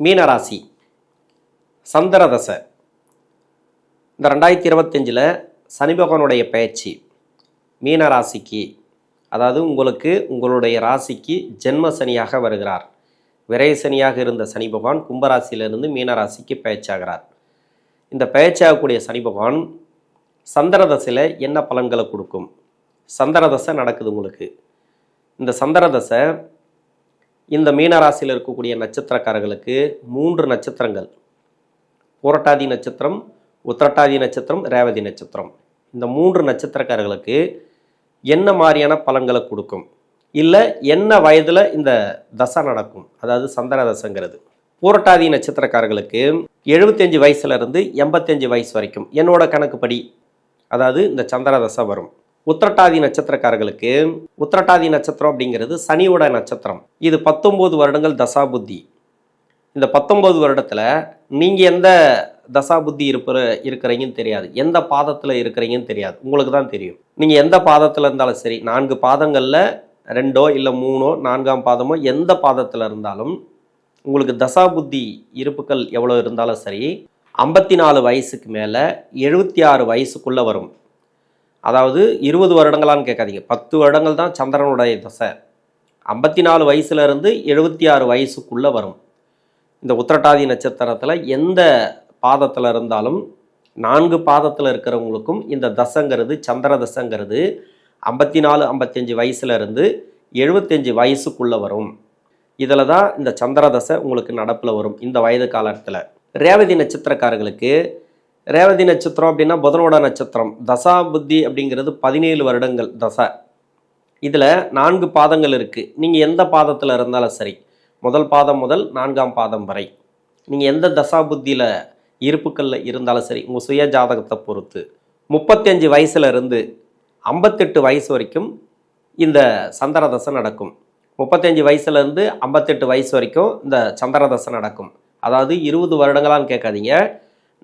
மீனராசி. சந்திரதசை. இந்த ரெண்டாயிரத்தி இருபத்தஞ்சில் சனி பகவானுடைய பயிற்சி மீன ராசிக்கு அதாவது உங்களுக்கு உங்களுடைய ராசிக்கு ஜென்ம சனியாக வருகிறார். விரை சனியாக இருந்த சனி பகவான் கும்பராசியிலிருந்து மீனராசிக்கு பயிற்சியாகிறார் இந்த பயிற்சியாகக்கூடிய சனி பகவான் என்ன பலன்களை கொடுக்கும்? சந்திரதசை நடக்குது உங்களுக்கு. இந்த சந்திரதசை இந்த மீனராசியில் இருக்கக்கூடிய நட்சத்திரக்காரர்களுக்கு மூன்று நட்சத்திரங்கள். புரட்டாதி நட்சத்திரம் உத்திரட்டாதி நட்சத்திரம் ரேவதி நட்சத்திரம். இந்த மூன்று நட்சத்திரக்காரர்களுக்கு என்ன மாதிரியான பலன்களை கொடுக்கும்? இல்லை என்ன வயதில் இந்த தசை நடக்கும்? அதாவது சந்திர தசைங்கிறது. பூரட்டாதி நட்சத்திரக்காரர்களுக்கு எழுபத்தஞ்சு வயசுலேருந்து எண்பத்தஞ்சு வயசு வரைக்கும் என்னோட கணக்குப்படி அதாவது இந்த சந்திர தசை வரும். உத்திரட்டாதி நட்சத்திரக்காரர்களுக்கு உத்திரட்டாதி நட்சத்திரம் அப்படிங்கிறது சனியோட நட்சத்திரம். இது பத்தொம்போது வருடங்கள் தசா புத்தி இந்த பத்தொம்போது வருடத்தில் நீங்கள் எந்த தசா புத்தி இருக்கிறீங்கன்னு தெரியாது. எந்த பாதத்தில் இருக்கிறீங்கன்னு தெரியாது. உங்களுக்கு தான் தெரியும். நீங்கள் எந்த பாதத்தில் இருந்தாலும் சரி நான்கு பாதங்களில் ரெண்டோ இல்லை மூணோ நான்காம் பாதமோ எந்த பாதத்தில் இருந்தாலும் உங்களுக்கு தசா புத்தி இருப்புக்கள் எவ்வளோ இருந்தாலும் சரி ஐம்பத்தி நாலு வயசுக்கு மேலே எழுபத்தி ஆறு வயசுக்குள்ளே வரும். அதாவது இருபது வருடங்களான்னு கேட்காதீங்க. பத்து வருடங்கள் தான் சந்திரனுடைய தசை. ஐம்பத்தி நாலு வயசுலேருந்து எழுபத்தி ஆறு வயசுக்குள்ளே வரும். இந்த உத்திரட்டாதி நட்சத்திரத்தில் எந்த பாதத்தில் இருந்தாலும் நான்கு பாதத்தில் இருக்கிறவங்களுக்கும் இந்த தசைங்கிறது சந்திர தசங்கிறது ஐம்பத்தி நாலு ஐம்பத்தஞ்சு வயசுலேருந்து எழுபத்தஞ்சு வயசுக்குள்ளே வரும். இதில் தான் இந்த சந்திர தசை உங்களுக்கு நடப்பில் வரும். இந்த வயது காலத்தில். ரேவதி நட்சத்திரக்காரர்களுக்கு ரேவதி நட்சத்திரம் அப்படின்னா புதனோட நட்சத்திரம். தசா புத்தி அப்படிங்கிறது பதினேழு வருடங்கள் தசை. இதில் நான்கு பாதங்கள் இருக்குது நீங்கள் எந்த பாதத்தில் இருந்தாலும் சரி. முதல் பாதம் முதல் நான்காம் பாதம் வரை. நீங்கள் எந்த தசா புத்தியில் இருப்புக்களில் இருந்தாலும் சரி உங்கள் சுய ஜாதகத்தை பொறுத்து. முப்பத்தஞ்சு வயசுலேருந்து ஐம்பத்தெட்டு வயசு வரைக்கும் இந்த சந்திர தசை நடக்கும். முப்பத்தஞ்சு வயசுலேருந்து ஐம்பத்தெட்டு வயசு வரைக்கும் இந்த சந்திர தசை நடக்கும். அதாவது இருபது வருடங்களான்னு கேட்காதீங்க.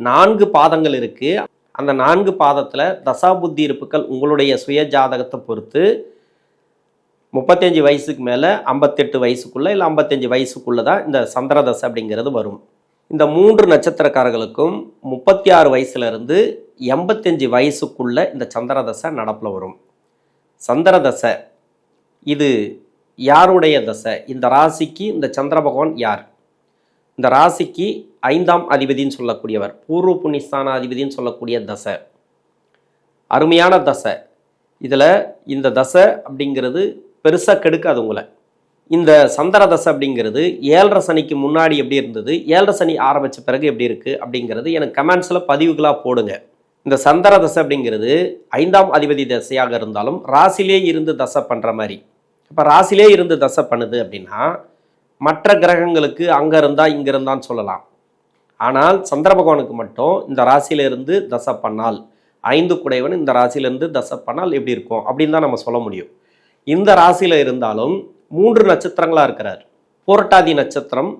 நான்கு பாதங்கள் இருக்குது அந்த நான்கு பாதத்தில் தசா புத்தி இருப்புக்கள் உங்களுடைய சுய ஜாதகத்தை பொறுத்து முப்பத்தஞ்சு வயசுக்கு மேலே ஐம்பத்தெட்டு வயசுக்குள்ளே இல்லை ஐம்பத்தஞ்சு வயசுக்குள்ளே தான் இந்த சந்திரதசை அப்படிங்கிறது வரும். இந்த மூன்று நட்சத்திரக்காரர்களுக்கும் முப்பத்தி ஆறு வயசுலேருந்து எண்பத்தஞ்சு வயசுக்குள்ளே இந்த சந்திரதசை நடப்பில் வரும். சந்திரதசை இது யாருடைய தசை? இந்த ராசிக்கு இந்த சந்திர பகவான் யார்? இந்த ராசிக்கு ஐந்தாம் அதிபதின்னு சொல்லக்கூடியவர் பூர்வ புண்ணிஸ்தான அதிபதின்னு சொல்லக்கூடிய தசை. அருமையான தசை. இதில் இந்த தசை அப்படிங்கிறது பெருசாக கெடுக்காது உங்களை. இந்த சந்திர தசை அப்படிங்கிறது ஏழரை சனிக்கு முன்னாடி எப்படி இருந்தது ஏழரை சனி ஆரம்பித்த பிறகு எப்படி இருக்குது அப்படிங்கிறது எனக்கு கமெண்ட்ஸில் பதிவுகளாக போடுங்க. இந்த சந்திர தசை அப்படிங்கிறது ஐந்தாம் அதிபதி தசையாக இருந்தாலும் ராசிலே இருந்து தசை பண்ணுற மாதிரி. இப்போ ராசிலே இருந்து தசை பண்ணுது அப்படின்னா மற்ற கிரகங்களுக்கு அங்கே இருந்தால் இங்கே இருந்தான்னு சொல்லலாம். ஆனால் சந்திர பகவானுக்கு மட்டும் இந்த ராசியிலிருந்து தசை பண்ணால் ஐந்து குடைவன் இந்த ராசியிலிருந்து தசை பண்ணால் எப்படி இருக்கும் அப்படின்னு தான் நம்ம சொல்ல முடியும். இந்த ராசியில் இருந்தாலும் மூன்று நட்சத்திரங்களாக இருக்கிறார். புரட்டாதி நட்சத்திரம்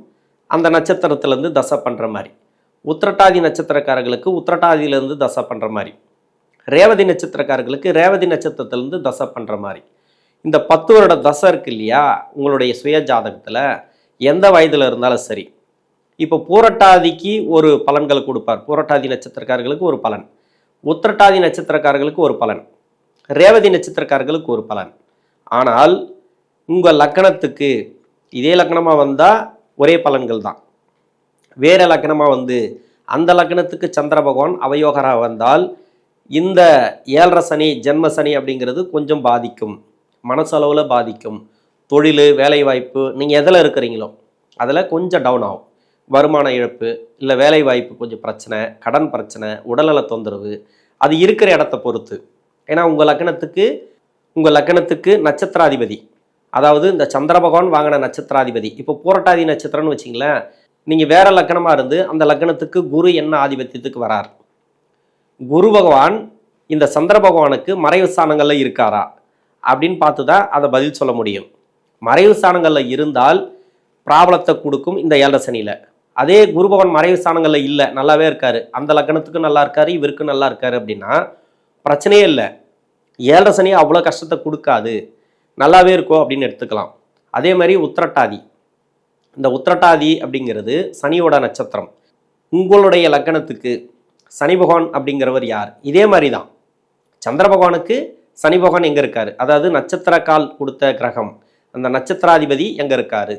அந்த நட்சத்திரத்திலேருந்து தசை பண்ணுற மாதிரி. உத்திரட்டாதி நட்சத்திரக்காரர்களுக்கு உத்திரட்டாதியிலேருந்து தசை பண்ணுற மாதிரி. ரேவதி நட்சத்திரக்காரர்களுக்கு ரேவதி நட்சத்திரத்திலேருந்து தசை பண்ணுற மாதிரி. இந்த பத்து வருட தசை இருக்கு இல்லையா? உங்களுடைய சுய ஜாதகத்தில் எந்த வயதில் இருந்தாலும் சரி இப்போ பூரட்டாதிக்கு ஒரு பலன்களை கொடுப்பார். பூரட்டாதி நட்சத்திரக்காரர்களுக்கு ஒரு பலன். உத்திரட்டாதி நட்சத்திரக்காரர்களுக்கு ஒரு பலன். ரேவதி நட்சத்திரக்காரர்களுக்கு ஒரு பலன். ஆனால் உங்கள் லக்கணத்துக்கு இதே லக்கணமாக வந்தால் ஒரே பலன்கள் தான். வேறு லக்கணமாக வந்து அந்த லக்கணத்துக்கு சந்திர பகவான் அவயோகராக வந்தால் இந்த ஏழரை சனி ஜென்ம சனி அப்படிங்கிறது கொஞ்சம் பாதிக்கும். மனசளவில் பாதிக்கும். தொழில் வேலைவாய்ப்பு நீங்கள் எதில் இருக்கிறீங்களோ அதில் கொஞ்சம் டவுன் ஆகும். வருமான இழப்பு இல்லை வேலைவாய்ப்பு கொஞ்சம் பிரச்சனை கடன் பிரச்சனை உடல்நல தொந்தரவு அது இருக்கிற இடத்த பொறுத்து. ஏன்னா உங்கள் லக்கணத்துக்கு உங்கள் லக்கணத்துக்கு நட்சத்திராதிபதி. அதாவது இந்த சந்திர பகவான் வாங்கின நட்சத்திராதிபதி. இப்போ பூரட்டாதி நட்சத்திரம்னு வச்சிங்களேன் நீங்கள் வேற லக்கணமாக இருந்து அந்த லக்கணத்துக்கு குரு என்ன ஆதிபத்தியத்துக்கு வரார்? குரு பகவான் இந்த சந்திர பகவானுக்கு மறைவு ஸ்தானங்களில் இருக்காரா? அப்படின்னு பார்த்து தான் அதை பதில் சொல்ல முடியும். மறைவு ஸ்தானங்களில் இருந்தால் பிராபலத்தை கொடுக்கும் இந்த ஏழரை சனியில். அதே குரு பகவான் மறைவு ஸ்தானங்களில் இல்லை நல்லாவே இருக்காரு. அந்த லக்கணத்துக்கு நல்லா இருக்காரு இவருக்கு நல்லா இருக்காரு அப்படின்னா பிரச்சனையே இல்லை. ஏழரை சனி அவ்வளோ கஷ்டத்தை கொடுக்காது. நல்லாவே இருக்கும் அப்படின்னு எடுத்துக்கலாம். அதே மாதிரி உத்திரட்டாதி. இந்த உத்திரட்டாதி அப்படிங்கிறது சனியோட நட்சத்திரம். உங்களுடைய லக்கணத்துக்கு சனி பகவான் அப்படிங்கிறவர் யார்? இதே மாதிரி தான் சந்திர பகவானுக்கு சனி பகவான் எங்கே இருக்காரு? அதாவது நட்சத்திர கால் கொடுத்த கிரகம். அந்த நட்சத்திராதிபதி எங்கே இருக்காரு?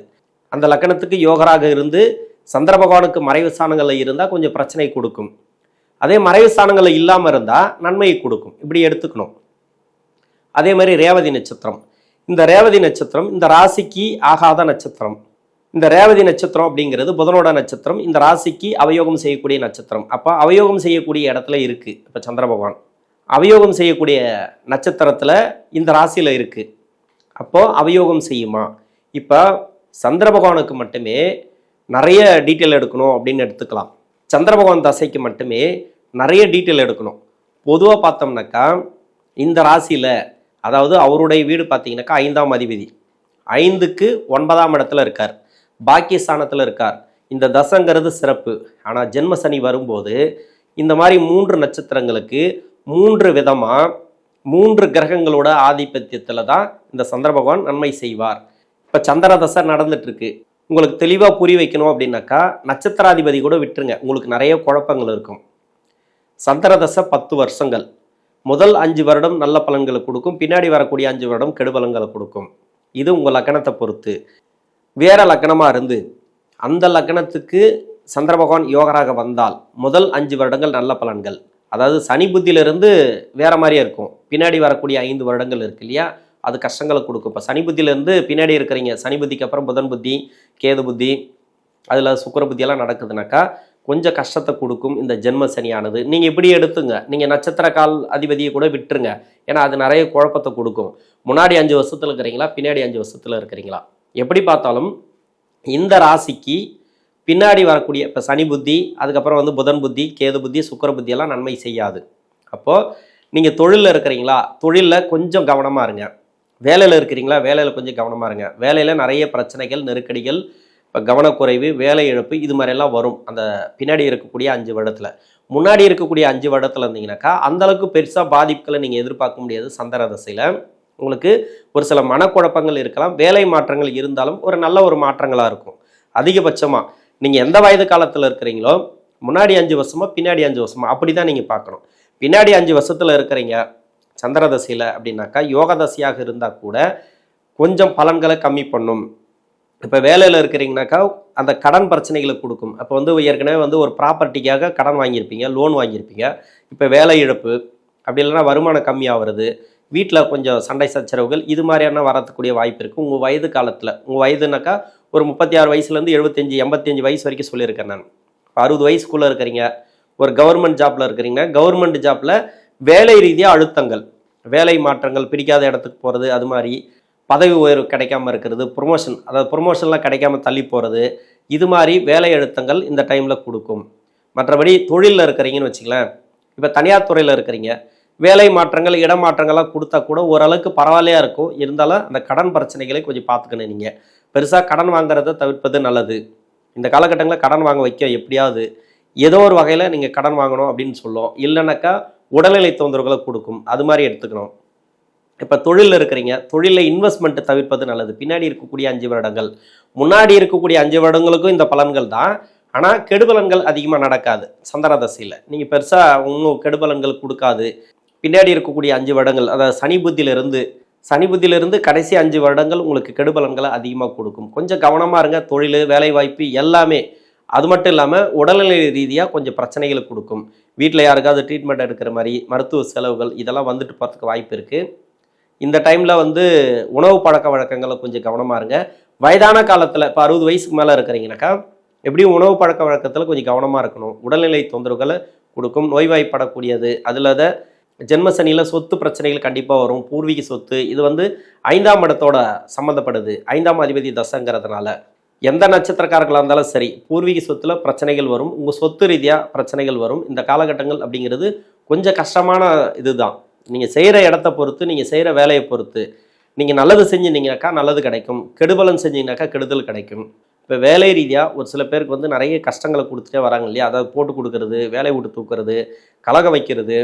அந்த லக்கணத்துக்கு யோகராக இருந்து சந்திர பகவானுக்கு மறைவு ஸ்தானங்களில் இருந்தால் கொஞ்சம் பிரச்சனை கொடுக்கும். அதே மறைவு ஸ்தானங்களில் இல்லாமல் இருந்தால் நன்மையை கொடுக்கும். இப்படி எடுத்துக்கணும். அதே மாதிரி ரேவதி நட்சத்திரம். இந்த ரேவதி நட்சத்திரம் இந்த ராசிக்கு ஆகாத நட்சத்திரம். இந்த ரேவதி நட்சத்திரம் அப்படிங்கிறது புதனோட நட்சத்திரம். இந்த ராசிக்கு அவயோகம் செய்யக்கூடிய நட்சத்திரம். அப்போ அவயோகம் செய்யக்கூடிய இடத்துல இருக்குது இப்போ சந்திர பகவான் அவயோகம் செய்யக்கூடிய நட்சத்திரத்தில் இந்த ராசியில் இருக்குது அப்போது அவயோகம் செய்யுமா? இப்போ சந்திர பகவானுக்கு மட்டுமே நிறைய டீட்டெயில் எடுக்கணும் அப்படின்னு எடுத்துக்கலாம். சந்திர பகவான் தசைக்கு மட்டுமே நிறைய டீட்டெயில் எடுக்கணும். பொதுவாக பார்த்தோம்னாக்கா இந்த ராசியில் அதாவது அவருடைய வீடு பார்த்தீங்கன்னாக்கா ஐந்தாம் அதிபதி. ஐந்துக்கு ஒன்பதாம் இடத்துல இருக்கார். பாக்கிய ஸ்தானத்தில் இருக்கார். இந்த தசங்கிறது சிறப்பு. ஆனால் ஜென்ம சனி வரும்போது இந்த மாதிரி மூன்று நட்சத்திரங்களுக்கு மூன்று விதமாக மூன்று கிரகங்களோட ஆதிபத்தியத்தில் தான் இந்த சந்திர பகவான் நன்மை செய்வார். இப்போ சந்திர தசை நடந்துட்டு இருக்கு. உங்களுக்கு தெளிவாக புரிய வைக்கணும் அப்படின்னாக்கா நட்சத்திராதிபதி கூட விட்டுருங்க. உங்களுக்கு நிறைய குழப்பங்கள் இருக்கும். சந்திரதசை பத்து வருஷங்கள். முதல் அஞ்சு வருடம் நல்ல பலன்களை கொடுக்கும். பின்னாடி வரக்கூடிய அஞ்சு வருடம் கெடுபலன்களை கொடுக்கும். இது உங்கள் லக்கணத்தை பொறுத்து. வேற லக்கணமாக இருந்து அந்த லக்கணத்துக்கு சந்திர பகவான் யோகராக வந்தால் முதல் அஞ்சு வருடங்கள் நல்ல பலன்கள். அதாவது சனி புத்தியிலிருந்து வேற மாதிரியே இருக்கும். பின்னாடி வரக்கூடிய ஐந்து வருடங்கள் இருக்கு இல்லையா? அது கஷ்டங்களை கொடுக்கும். இப்போ சனி புத்தியிலேருந்து பின்னாடி இருக்கிறீங்க. சனி புத்திக்கு அப்புறம் புதன் புத்தி கேது புத்தி அதில் சுக்கிர புத்தியெல்லாம் நடக்குதுனாக்கா கொஞ்சம் கஷ்டத்தை கொடுக்கும் இந்த ஜென்ம சனியானது. நீங்கள் இப்படி எடுத்துங்க. நீங்கள் நட்சத்திர கால் அதிபதியை கூட விட்டுருங்க. ஏன்னா அது நிறைய குழப்பத்தை கொடுக்கும். முன்னாடி அஞ்சு வருஷத்தில் இருக்கிறீங்களா? பின்னாடி அஞ்சு வருஷத்தில் இருக்கிறீங்களா? எப்படி பார்த்தாலும் இந்த ராசிக்கு பின்னாடி வரக்கூடிய இப்போ சனி புத்தி அதுக்கப்புறம் வந்து புதன் புத்தி கேது புத்தி சுக்கிர புத்தியெல்லாம் நன்மை செய்யாது. அப்போது நீங்கள் தொழிலில் இருக்கிறீங்களா? தொழிலில் கொஞ்சம் கவனமாக இருங்க. வேலையில் இருக்கிறீங்களா? வேலையில் கொஞ்சம் கவனமாக இருங்க. வேலையில் நிறைய பிரச்சனைகள் நெருக்கடிகள் இப்போ கவனக்குறைவு வேலை இழப்பு இது மாதிரியெல்லாம் வரும். அந்த பின்னாடி இருக்கக்கூடிய அஞ்சு வருடத்தில். முன்னாடி இருக்கக்கூடிய அஞ்சு வருடத்தில் இருந்தீங்கன்னாக்கா அந்த அளவுக்கு பெருசாக பாதிப்புகளை நீங்கள் எதிர்பார்க்க முடியாது சந்திர தசையில். உங்களுக்கு ஒரு சில மனக்குழப்பங்கள் இருக்கலாம் வேலை மாற்றங்கள் இருந்தாலும் ஒரு நல்ல ஒரு மாற்றங்களாக இருக்கும். அதிகபட்சமாக நீங்கள் எந்த வயது காலத்தில் இருக்கிறீங்களோ முன்னாடி அஞ்சு வருஷமா பின்னாடி அஞ்சு வருஷமா அப்படி தான் நீங்கள் பார்க்கணும். பின்னாடி அஞ்சு வருஷத்தில் இருக்கிறீங்க சந்திர தசையில் அப்படின்னாக்கா யோக தசையாக இருந்தால் கூட கொஞ்சம் பலன்களை கம்மி பண்ணும். இப்போ வேலையில் இருக்கிறீங்கனாக்கா அந்த கடன் பிரச்சனைகளை கொடுக்கும். அப்போ வந்து ஏற்கனவே வந்து ஒரு ப்ராப்பர்ட்டிக்காக கடன் வாங்கியிருப்பீங்க லோன் வாங்கியிருப்பீங்க. இப்போ வேலை இழப்பு அப்படி இல்லைன்னா வருமானம் கம்மியாகிறது வீட்டில் கொஞ்சம் சண்டை சச்சரவுகள் இது மாதிரியான வரத்துக்கூடிய வாய்ப்பு இருக்குது உங்கள் வயது காலத்தில் உங்கள் வயதுனாக்கா ஒரு முப்பத்தி ஆறு வயசுலேருந்து எழுபத்தஞ்சி எண்பத்தஞ்சு வயசு வரைக்கும் சொல்லியிருக்கேன் நான். இப்போ அறுபது வயசுக்குள்ளே இருக்கிறீங்க ஒரு கவர்மெண்ட் ஜாப்பில் இருக்கிறீங்க கவர்மெண்ட் ஜாப்பில் வேலை ரீதியாக அழுத்தங்கள் வேலை மாற்றங்கள் பிடிக்காத இடத்துக்கு போகிறது அது மாதிரி பதவி உயர்வு கிடைக்காம இருக்கிறது ப்ரொமோஷன் அதாவது ப்ரொமோஷன்லாம் கிடைக்காம தள்ளி போகிறது இது மாதிரி வேலை அழுத்தங்கள் இந்த டைமில் கொடுக்கும். மற்றபடி தொழிலில் இருக்கிறீங்கன்னு வச்சுங்களேன் இப்போ தனியார் துறையில் இருக்கிறீங்க. வேலை மாற்றங்கள் இடமாற்றங்கள்லாம் கொடுத்தா கூட ஓரளவுக்கு பரவாயில்லையா இருக்கும். இருந்தாலும் அந்த கடன் பிரச்சனைகளை கொஞ்சம் பார்த்துக்கணும் நீங்கள் பெருசாக கடன் வாங்குறத தவிர்ப்பது நல்லது. இந்த காலகட்டங்களில் கடன் வாங்க வைக்க எப்படியாவது ஏதோ ஒரு வகையில் நீங்கள் கடன் வாங்கணும் அப்படின்னு சொல்லும் இல்லைனாக்கா உடல்நிலை தொந்தரவுகளை கொடுக்கும். அது மாதிரி எடுத்துக்கணும். இப்போ தொழிலில் இருக்கிறீங்க தொழிலில் இன்வெஸ்ட்மெண்ட்டு தவிர்ப்பது நல்லது. பின்னாடி இருக்கக்கூடிய அஞ்சு வருடங்கள். முன்னாடி இருக்கக்கூடிய அஞ்சு வருடங்களுக்கும் இந்த பலன்கள் தான். ஆனால் கெடுபலன்கள் அதிகமாக நடக்காது. சந்திர தசையில். நீங்கள் பெருசாக ஒன்றும் கெடுபலன்கள் கொடுக்காது. பின்னாடி இருக்கக்கூடிய அஞ்சு வருடங்கள் அதாவது சனி புத்தியிலிருந்து சனி புத்தியிலிருந்து கடைசி அஞ்சு வருடங்கள் உங்களுக்கு கெடுபலன்களை அதிகமாக கொடுக்கும். கொஞ்சம் கவனமாக இருங்க. தொழில் வேலைவாய்ப்பு எல்லாமே அது மட்டும் இல்லாமல் உடல்நிலை ரீதியாக கொஞ்சம் பிரச்சனைகளை கொடுக்கும். வீட்டில் யாருக்காவது ட்ரீட்மெண்ட் எடுக்கிற மாதிரி மருத்துவ செலவுகள் இதெல்லாம் வந்துட்டு போகிறதுக்கு வாய்ப்பு இருக்குது இந்த டைமில் வந்து உணவு பழக்க வழக்கங்களை கொஞ்சம் கவனமாக இருங்க. வயதான காலத்தில் இப்போ அறுபது வயசுக்கு மேலே இருக்கிறீங்கனாக்கா எப்படியும் உணவு பழக்க வழக்கத்தில் கொஞ்சம் கவனமாக இருக்கணும். உடல்நிலை தொந்தரவுகளை கொடுக்கும். நோய்வாய்ப்படக்கூடியது. அதில் அதை ஜென்ம சனியில் சொத்து பிரச்சனைகள் கண்டிப்பாக வரும். பூர்வீக சொத்து. இது வந்து ஐந்தாம் இடத்தோட சம்மந்தப்படுது ஐந்தாம் அதிபதி தசங்கிறதுனால. எந்த நட்சத்திரக்காரர்களாக இருந்தாலும் சரி பூர்வீக சொத்துல பிரச்சனைகள் வரும். உங்கள் சொத்து ரீதியாக பிரச்சனைகள் வரும். இந்த காலகட்டங்கள் அப்படிங்கிறது கொஞ்சம் கஷ்டமான இது தான் நீங்கள் செய்கிற இடத்த பொறுத்து நீங்கள் செய்கிற வேலையை பொறுத்து. நீங்கள் நல்லது செஞ்சீங்கன்னாக்கா நல்லது கிடைக்கும். கெடுபலன் செஞ்சிங்கனாக்கா கெடுதல் கிடைக்கும். இப்போ வேலை ரீதியாக ஒரு சில பேருக்கு வந்து நிறைய கஷ்டங்களை கொடுத்துட்டே வராங்க இல்லையா? அதாவது போட்டு கொடுக்கறது வேலையை விட்டு தூக்குறது கலக வைக்கிறது.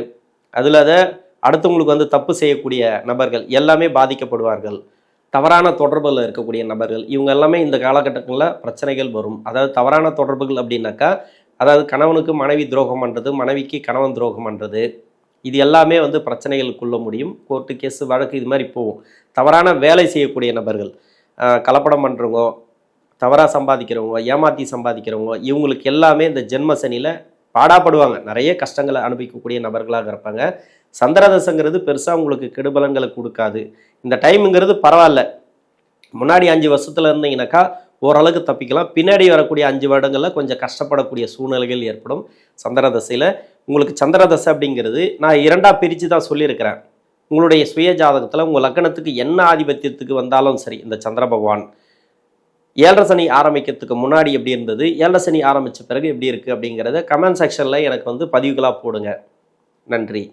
அதில் அதை அடுத்தவங்களுக்கு வந்து தப்பு செய்யக்கூடிய நபர்கள் எல்லாமே பாதிக்கப்படுவார்கள். தவறான தொடர்பில் இருக்கக்கூடிய நபர்கள் இவங்க எல்லாமே இந்த காலகட்டங்களில் பிரச்சனைகள் வரும். அதாவது தவறான தொடர்புகள் அப்படின்னாக்கா அதாவது கணவனுக்கு மனைவி துரோகம் பண்ணுறது மனைவிக்கு கணவன் துரோகம் பண்ணுறது இது எல்லாமே வந்து பிரச்சனைகளுக்குள்ள முடியும். கோர்ட்டு கேஸு வழக்கு இது மாதிரி போகும். தவறான வேலை செய்யக்கூடிய நபர்கள் கலப்படம் பண்ணுறவங்க தவறாக சம்பாதிக்கிறவங்க ஏமாற்றி சம்பாதிக்கிறவங்க இவங்களுக்கு எல்லாமே இந்த ஜென்ம சனியில் பாடாப்படுவாங்க. நிறைய கஷ்டங்களை அனுபவிக்கக்கூடிய நபர்களாக இருப்பாங்க. சந்திரதசங்கிறது பெருசாக உங்களுக்கு கெடுபலன்களை கொடுக்காது. இந்த டைமுங்கிறது பரவாயில்ல. முன்னாடி அஞ்சு வருஷத்தில் இருந்தீங்கன்னாக்கா ஓரளவுக்கு தப்பிக்கலாம். பின்னாடி வரக்கூடிய அஞ்சு வருடங்களில் கொஞ்சம் கஷ்டப்படக்கூடிய சூழ்நிலைகள் ஏற்படும் சந்திரதசையில். உங்களுக்கு சந்திரதசை அப்படிங்கிறது நான் இரண்டாக பிரித்து தான் சொல்லியிருக்கிறேன். உங்களுடைய சுய ஜாதகத்தில் உங்கள் லக்னத்துக்கு என்ன ஆதிபத்தியத்துக்கு வந்தாலும் சரி இந்த சந்திர பகவான். ஏழரை சனி ஆரம்பிக்கிறதுக்கு முன்னாடி எப்படி இருந்தது ஏழரை சனி ஆரம்பித்த பிறகு எப்படி இருக்குது அப்படிங்கிறத கமெண்ட் செக்ஷனில் எனக்கு வந்து பதிவுகளாக போடுங்க. நன்றி.